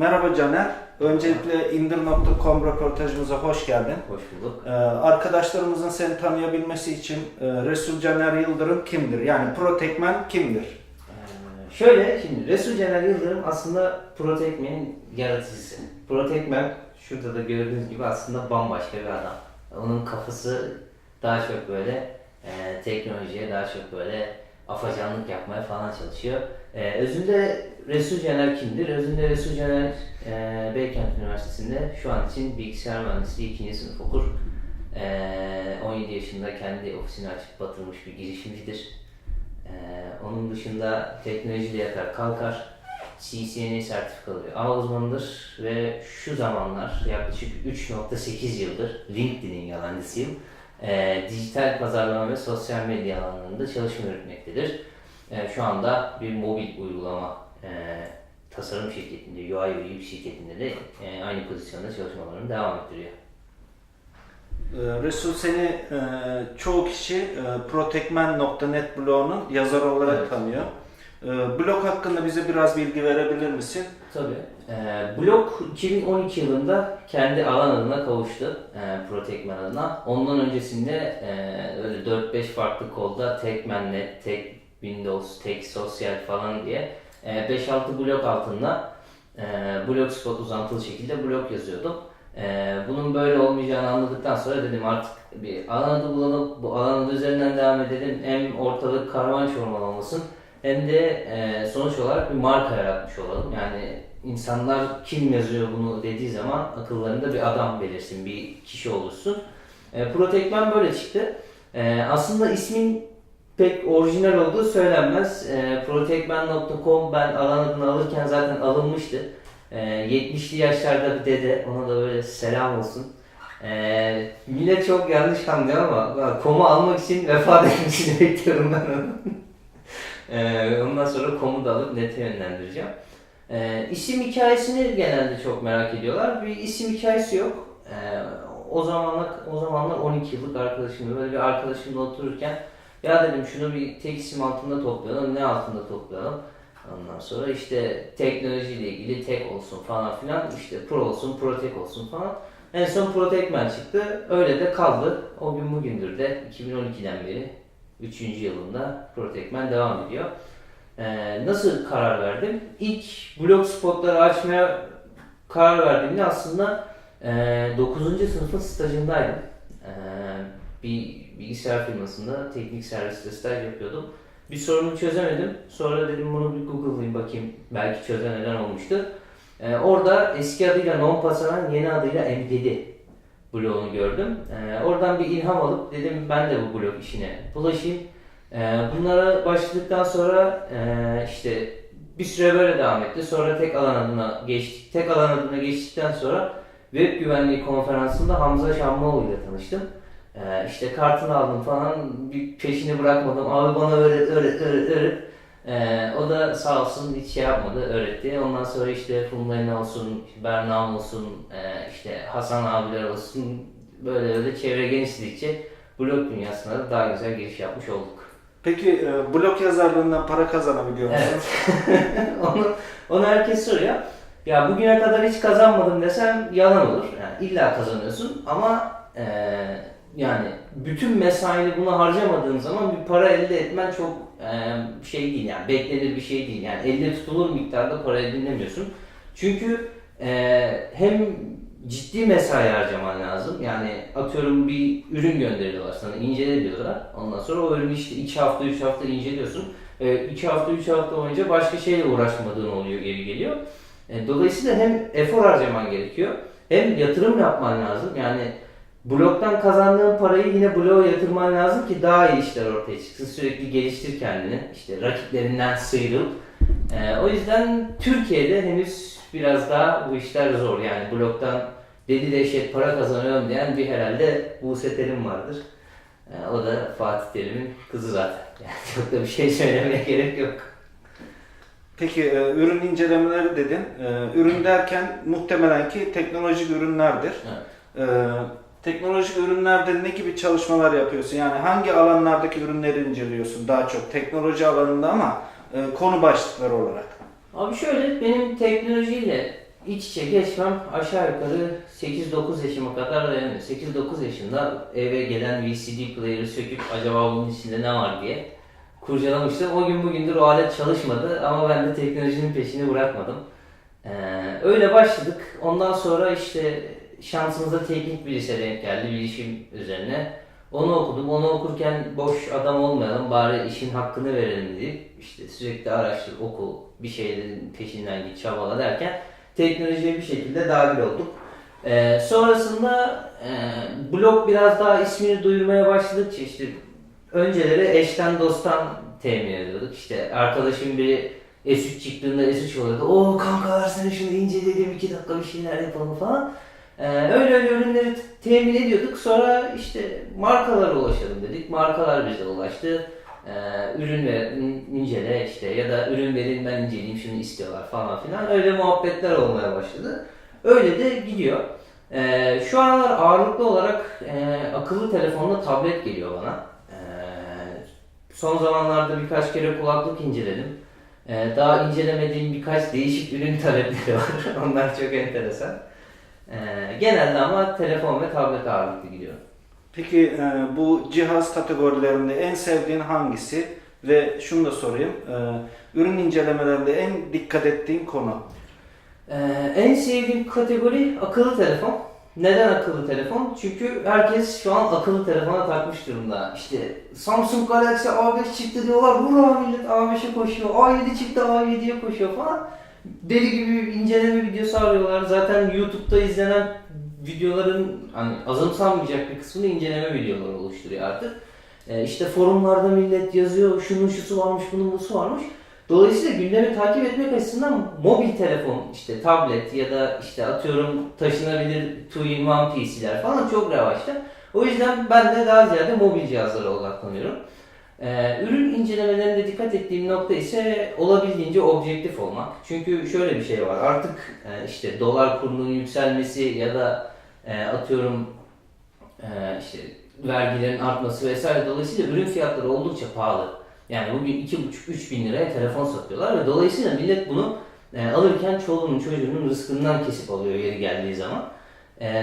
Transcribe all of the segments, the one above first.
Merhaba Caner. Öncelikle indir.com röportajımıza hoş geldin. Hoş bulduk. Ee, arkadaşlarımızın seni tanıyabilmesi için e, Resul Caner Yıldırım kimdir? Yani Protekmen kimdir? Ee, şöyle şimdi Resul Caner Yıldırım aslında Protekmen'in yaratıcısı. Protekmen şurada da gördüğünüz gibi aslında bambaşka bir adam. Onun kafası daha çok böyle e, teknolojiye daha çok böyle afacanlık yapmaya falan çalışıyor. E, özünde Resul Caner kimdir? Özünde Resul Caner e, Beykent Üniversitesi'nde şu an için bilgisayar mühendisliği 2. sınıf okur. E, 17 yaşında kendi ofisini açıp batırmış bir girişimcidir. Ee, onun dışında teknolojiyle yatar kalkar. CCNA sertifika alıyor. A uzmanıdır ve şu zamanlar yaklaşık 3.8 yıldır LinkedIn'in yalancısıyım. Ee, dijital pazarlama ve sosyal medya alanlarında çalışma yürütmektedir. Ee, şu anda bir mobil uygulama e, tasarım şirketinde, UI UX şirketinde de e, aynı pozisyonda çalışmalarını devam ettiriyor. Ee, Resul seni e, çoğu kişi e, protekmen.net blogunun yazarı olarak Evet. tanıyor. E, blog hakkında bize biraz bilgi verebilir misin? Tabii. Ee, blog 2012 yılında kendi alan adına kavuştu. E, Protekmen adına. Ondan öncesinde e, öyle 4-5 farklı kolda Tekmennet, Tek Windows, Tek Sosyal falan diye e, 5-6 blog altında e, Blogspot uzantılı şekilde blog yazıyordum. E, bunun böyle olmayacağını anladıktan sonra dedim artık bir alan adı bulalım, bu alan üzerinden devam edelim. Hem ortalık karman çorman olmasın hem de e, sonuç olarak bir marka yaratmış olalım. Yani insanlar kim yazıyor bunu dediği zaman akıllarında bir adam belirsin, bir kişi olursun. E, Protekmen böyle çıktı. E, aslında ismin pek orijinal olduğu söylenmez. E, Protekmen.com ben alan adını alırken zaten alınmıştı. E, 70'li yaşlarda bir dede, ona da böyle selam olsun. E, millet çok yanlış anlıyor ama komu almak için vefat etmesini bekliyorum ben onu. Ee, ondan sonra komu da alıp nete yönlendireceğim. Ee, isim hikayesini genelde çok merak ediyorlar. Bir isim hikayesi yok. Ee, o zamanlar o zamanlar 12 yıllık arkadaşımla böyle bir arkadaşımla otururken ya dedim şunu bir tek altında toplayalım. Ne altında toplayalım? Ondan sonra işte teknolojiyle ilgili tek olsun falan filan. işte pro olsun, protek olsun falan. En son Protekmen çıktı. Öyle de kaldı. O gün bugündür de 2012'den beri 3. yılında Protekmen devam ediyor. Ee, nasıl karar verdim? İlk blog spotları açmaya karar verdiğimde aslında e, 9. sınıfın stajındaydım. E, bir bilgisayar firmasında teknik serviste staj yapıyordum. Bir sorunu çözemedim. Sonra dedim bunu bir Google'layayım bakayım. Belki çözen neden olmuştur. E, orada eski adıyla NonPassa'dan yeni adıyla MDD bloğunu gördüm. Ee, oradan bir ilham alıp dedim ben de bu blog işine bulaşayım. Ee, bunlara başladıktan sonra e, işte bir süre böyle devam etti. Sonra tek alan adına geçtik. Tek alan adına geçtikten sonra web güvenliği konferansında Hamza Şamlıoğlu ile tanıştım. Ee, işte kartını aldım falan bir peşini bırakmadım. Abi bana öğret öğret öğret öğret. Ee, o da sağ olsun hiç şey yapmadı, öğretti. Ondan sonra işte Fumlayna olsun, Bernam olsun, e, işte Hasan abiler olsun, böyle böyle çevre genişledikçe blog dünyasına da daha güzel giriş yapmış olduk. Peki e, blog yazarlığından para kazanabiliyor musun? Evet. onu, onu herkes soruyor. Ya bugüne kadar hiç kazanmadım desem yalan olur. Yani illa kazanıyorsun ama e, yani bütün mesaini buna harcamadığın zaman bir para elde etmen çok e, şey değil yani beklenir bir şey değil. Yani elde tutulur miktarda para edinemiyorsun. Çünkü e, hem ciddi mesai harcaman lazım. Yani atıyorum bir ürün gönderiyorlar sana incele diyorlar. Ondan sonra o ürünü işte 2 hafta 3 hafta inceliyorsun. 2 hafta 3 hafta boyunca başka şeyle uğraşmadığın oluyor geri geliyor. E, Dolayısıyla hem efor harcaman gerekiyor hem yatırım yapman lazım. Yani bloktan kazandığın parayı yine bloğa yatırman lazım ki daha iyi işler ortaya çıksın. Sürekli geliştir kendini. İşte rakiplerinden sıyrıl. E, o yüzden Türkiye'de henüz biraz daha bu işler zor. Yani bloktan dedi dehşet para kazanıyorum diyen bir herhalde Buse Terim vardır. E, o da Fatih Terim'in kızı zaten. Yani çok da bir şey söylemeye gerek yok. Peki e, ürün incelemeleri dedin. E, ürün derken muhtemelen ki teknolojik ürünlerdir. Evet. E, teknolojik ürünlerde ne gibi çalışmalar yapıyorsun? Yani hangi alanlardaki ürünleri inceliyorsun daha çok? Teknoloji alanında ama e, konu başlıkları olarak. Abi şöyle benim teknolojiyle iç içe geçmem aşağı yukarı 8-9 yaşıma kadar dayanıyor. 8-9 yaşında eve gelen VCD player'ı söküp acaba bunun içinde ne var diye kurcalamıştım. O gün bugündür o alet çalışmadı ama ben de teknolojinin peşini bırakmadım. Ee, öyle başladık. Ondan sonra işte şansımıza teknik bir lise denk geldi bilişim üzerine. Onu okudum. Onu okurken boş adam olmayalım bari işin hakkını verelim deyip işte sürekli araştır, oku, bir şeylerin peşinden git, çabala derken teknolojiye bir şekilde dahil olduk. Ee, sonrasında e, blog biraz daha ismini duyurmaya başladıkça işte önceleri eşten dosttan temin ediyorduk. İşte arkadaşım biri S3 çıktığında S3 oluyordu. O kanka versene şunu inceleyelim iki dakika bir şeyler yapalım falan. Ee, öyle öyle ürünleri temin ediyorduk. Sonra işte markalara ulaşalım dedik. Markalar bize ulaştı. Ee, ürün ver, in- incele işte ya da ürün verin ben inceleyeyim şunu istiyorlar falan filan. Öyle muhabbetler olmaya başladı. Öyle de gidiyor. Ee, şu aralar ağırlıklı olarak e, akıllı telefonla tablet geliyor bana. Ee, son zamanlarda birkaç kere kulaklık inceledim. Daha incelemediğim birkaç değişik ürün talepleri var. Onlar çok enteresan. Ee, genelde ama telefon ve tablet ağırlıklı gidiyor. Peki e, bu cihaz kategorilerinde en sevdiğin hangisi? Ve şunu da sorayım. e, ürün incelemelerinde en dikkat ettiğin konu? Ee, en sevdiğim kategori akıllı telefon. Neden akıllı telefon? Çünkü herkes şu an akıllı telefona takmış durumda. İşte Samsung Galaxy A5 çıktı diyorlar. Hurra millet A5'e koşuyor. A7 çıktı A7'ye koşuyor falan. Deli gibi inceleme videosu arıyorlar. Zaten YouTube'da izlenen videoların hani azımsanmayacak bir kısmını inceleme videoları oluşturuyor artık. Ee, işte forumlarda millet yazıyor. Şunun şusu varmış, bunun busu varmış. Dolayısıyla gündemi takip etmek açısından mobil telefon, işte tablet ya da işte atıyorum taşınabilir two-in-one PC'ler falan çok revaçta. O yüzden ben de daha ziyade mobil cihazlara odaklanıyorum. Ee, ürün incelemelerinde dikkat ettiğim nokta ise olabildiğince objektif olmak. Çünkü şöyle bir şey var artık e, işte dolar kurunun yükselmesi ya da e, atıyorum e, işte vergilerin artması vesaire dolayısıyla ürün fiyatları oldukça pahalı. Yani bugün 2,5-3 bin liraya telefon satıyorlar ve dolayısıyla millet bunu alırken çoluğunun çocuğunun rızkından kesip alıyor yeri geldiği zaman.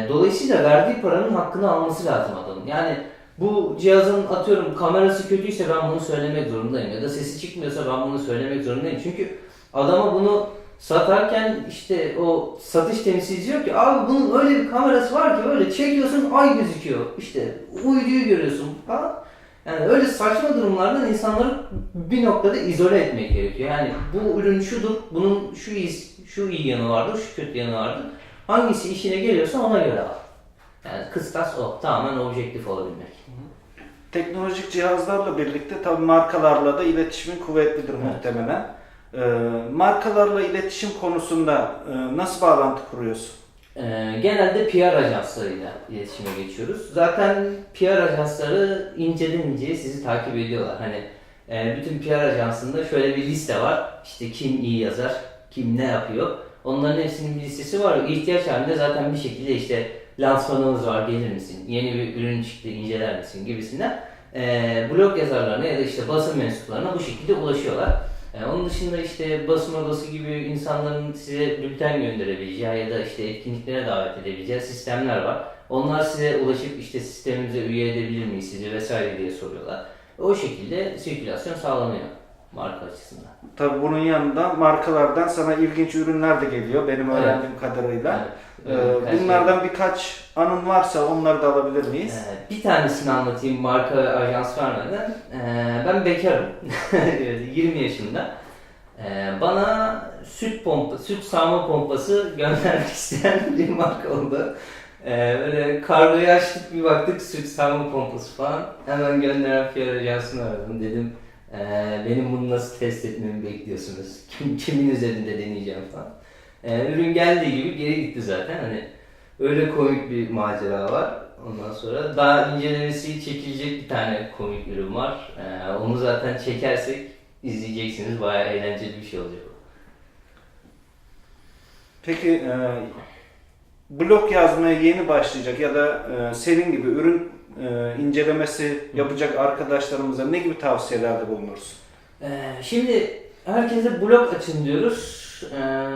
Dolayısıyla verdiği paranın hakkını alması lazım adamın. Yani bu cihazın atıyorum kamerası kötüyse ben bunu söylemek zorundayım ya da sesi çıkmıyorsa ben bunu söylemek zorundayım. Çünkü adama bunu satarken işte o satış temsilcisi diyor ki abi bunun öyle bir kamerası var ki öyle çekiyorsun ay gözüküyor. İşte uyduyu görüyorsun falan. Yani öyle saçma durumlardan insanları bir noktada izole etmek gerekiyor. Yani bu ürün şudur, bunun şu iyi, şu iyi yanı vardır, şu kötü yanı vardır. Hangisi işine geliyorsa ona göre al. Yani kıstas o. Tamamen objektif olabilmek. Teknolojik cihazlarla birlikte tabii markalarla da iletişimin kuvvetlidir Evet. muhtemelen. E, markalarla iletişim konusunda e, nasıl bağlantı kuruyorsun? Ee, genelde PR ajanslarıyla iletişime geçiyoruz. Zaten PR ajansları inceden inceye sizi takip ediyorlar. Hani e, bütün PR ajansında şöyle bir liste var. İşte kim iyi yazar, kim ne yapıyor. Onların hepsinin bir listesi var. İhtiyaç halinde zaten bir şekilde işte lansmanımız var gelir misin, yeni bir ürün çıktı inceler misin gibisinden e, blog yazarlarına ya da işte basın mensuplarına bu şekilde ulaşıyorlar. E, onun dışında işte basın odası gibi insanların size bülten gönderebileceği ya da işte etkinliklere davet edebileceği sistemler var. Onlar size ulaşıp işte sistemimize üye edebilir miyiz sizi vesaire diye soruyorlar. O şekilde sirkülasyon sağlanıyor marka açısından. Tabii bunun yanında markalardan sana ilginç ürünler de geliyor benim Evet. öğrendiğim kadarıyla. Evet, Ee, bunlardan birkaç anın varsa onları da alabilir miyiz? Ee, bir tanesini anlatayım marka ve ajans vermeden. Ee, ben bekarım. Evet, 20 yaşında. Ee, bana süt pompa, süt sağma pompası göndermek isteyen bir marka oldu. Ee, böyle kargoyu açtık bir baktık süt sağma pompası falan. Hemen gönderen PR ajansını aradım. Dedim "Ee, benim bunu nasıl test etmemi bekliyorsunuz? Kim, kimin üzerinde deneyeceğim falan. Ee, ürün geldiği gibi geri gitti zaten. Hani Öyle komik bir macera var. Ondan sonra daha incelemesi çekilecek bir tane komik ürün var. Ee, onu zaten çekersek izleyeceksiniz. Bayağı eğlenceli bir şey olacak. Peki e, blog yazmaya yeni başlayacak ya da e, senin gibi ürün e, incelemesi yapacak arkadaşlarımıza ne gibi tavsiyelerde bulunursun? Ee, şimdi herkese blog açın diyoruz. Eee,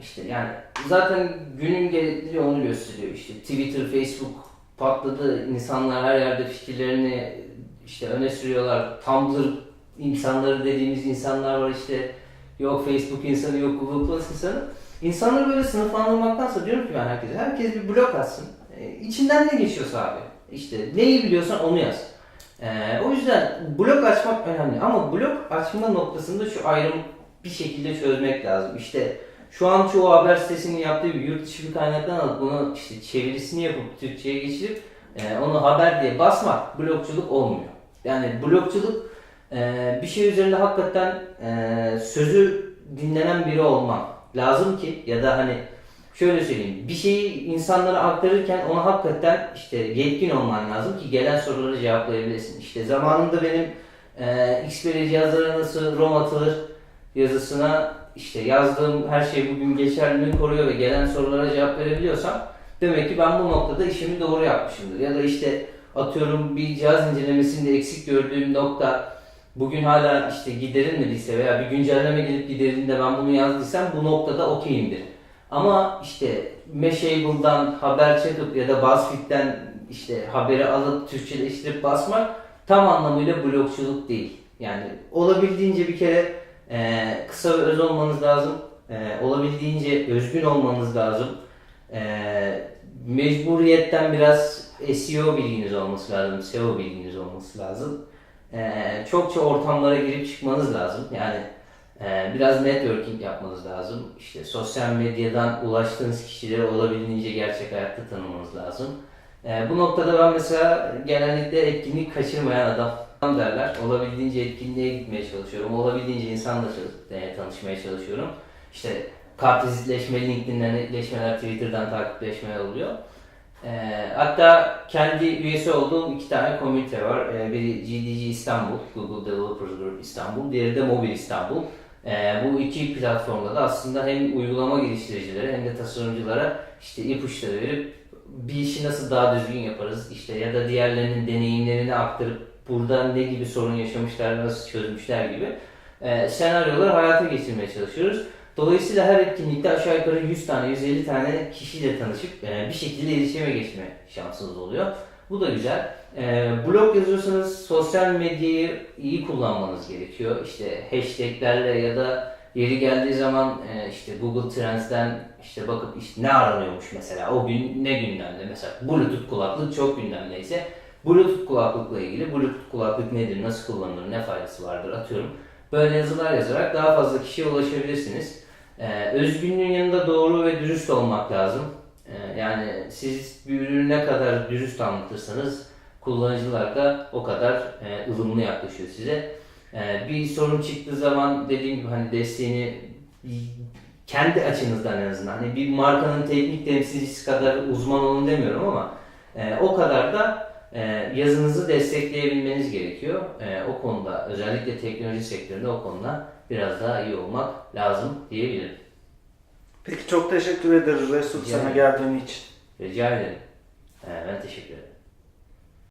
işte yani zaten günün gerekliliği onu gösteriyor. İşte Twitter, Facebook patladı. İnsanlar her yerde fikirlerini işte öne sürüyorlar. Tumblr insanları dediğimiz insanlar var işte. Yok Facebook insanı, yok Google Plus insanı. İnsanları böyle sınıflandırmaktansa diyorum ki ben herkese, herkes bir blog atsın. E, içinden ne geçiyorsa abi. İşte neyi biliyorsan onu yaz. E, o yüzden blog açmak önemli. Ama blog açma noktasında şu ayrım bir şekilde çözmek lazım. İşte şu an çoğu haber sitesinin yaptığı gibi yurt dışı bir kaynaktan alıp bunu işte çevirisini yapıp Türkçe'ye geçirip e, onu haber diye basmak blogculuk olmuyor. Yani blogculuk e, bir şey üzerinde hakikaten e, sözü dinlenen biri olman lazım ki ya da hani şöyle söyleyeyim bir şeyi insanlara aktarırken ona hakikaten işte yetkin olman lazım ki gelen soruları cevaplayabilesin. İşte zamanında benim e, Xperia cihazlara nasıl ROM atılır yazısına işte yazdığım her şey bugün geçerliliğini koruyor ve gelen sorulara cevap verebiliyorsam demek ki ben bu noktada işimi doğru yapmışımdır. Ya da işte atıyorum bir cihaz incelemesinde eksik gördüğüm nokta bugün hala işte giderilmediyse veya bir güncelleme gelip giderildiğinde ben bunu yazdıysam bu noktada okeyimdir. Ama işte Mashable'dan haber çekip ya da BuzzFeed'den işte haberi alıp Türkçeleştirip basmak tam anlamıyla blogçuluk değil. Yani olabildiğince bir kere e, kısa ve öz olmanız lazım. E, olabildiğince özgün olmanız lazım. E, mecburiyetten biraz SEO bilginiz olması lazım, SEO bilginiz olması lazım. E, çokça ortamlara girip çıkmanız lazım. Yani ee, biraz networking yapmanız lazım. İşte sosyal medyadan ulaştığınız kişileri olabildiğince gerçek hayatta tanımanız lazım. Ee, bu noktada ben mesela genellikle etkinlik kaçırmayan adam derler. Olabildiğince etkinliğe gitmeye çalışıyorum. Olabildiğince insanla e, tanışmaya çalışıyorum. İşte kartvizitleşme, LinkedIn'den etleşmeler, Twitter'dan takipleşmeler oluyor. Ee, hatta kendi üyesi olduğum iki tane komünite var. Ee, biri GDG İstanbul, Google Developers Group İstanbul, diğeri de Mobil İstanbul. Ee, bu iki platformda da aslında hem uygulama geliştiricilere hem de tasarımcılara işte ipuçları verip bir işi nasıl daha düzgün yaparız işte ya da diğerlerinin deneyimlerini aktarıp burada ne gibi sorun yaşamışlar, nasıl çözmüşler gibi e, senaryoları hayata geçirmeye çalışıyoruz. Dolayısıyla her etkinlikte aşağı yukarı 100 tane, 150 tane kişiyle tanışıp e, bir şekilde iletişime geçme şansınız oluyor. Bu da güzel. E, blog yazıyorsanız sosyal medyayı iyi kullanmanız gerekiyor. İşte hashtaglerle ya da yeri geldiği zaman e, işte Google Trends'den işte bakıp işte ne aranıyormuş mesela o gün ne gündemde mesela Bluetooth kulaklık çok gündemdeyse Bluetooth kulaklıkla ilgili Bluetooth kulaklık nedir, nasıl kullanılır, ne faydası vardır atıyorum. Böyle yazılar yazarak daha fazla kişiye ulaşabilirsiniz. Ee, özgünlüğün yanında doğru ve dürüst olmak lazım. Ee, yani siz bir ürünü ne kadar dürüst anlatırsanız kullanıcılar da o kadar e, ılımlı yaklaşıyor size. Ee, bir sorun çıktığı zaman dediğim gibi hani desteğini kendi açınızdan en azından hani bir markanın teknik temsilcisi kadar uzman olun demiyorum ama e, o kadar da e, yazınızı destekleyebilmeniz gerekiyor. E, o konuda özellikle teknoloji sektöründe o konuda biraz daha iyi olmak lazım diyebilirim. Peki çok teşekkür ederiz Resul Rica sana ederim. geldiğin için. Rica ederim. E, ben teşekkür ederim.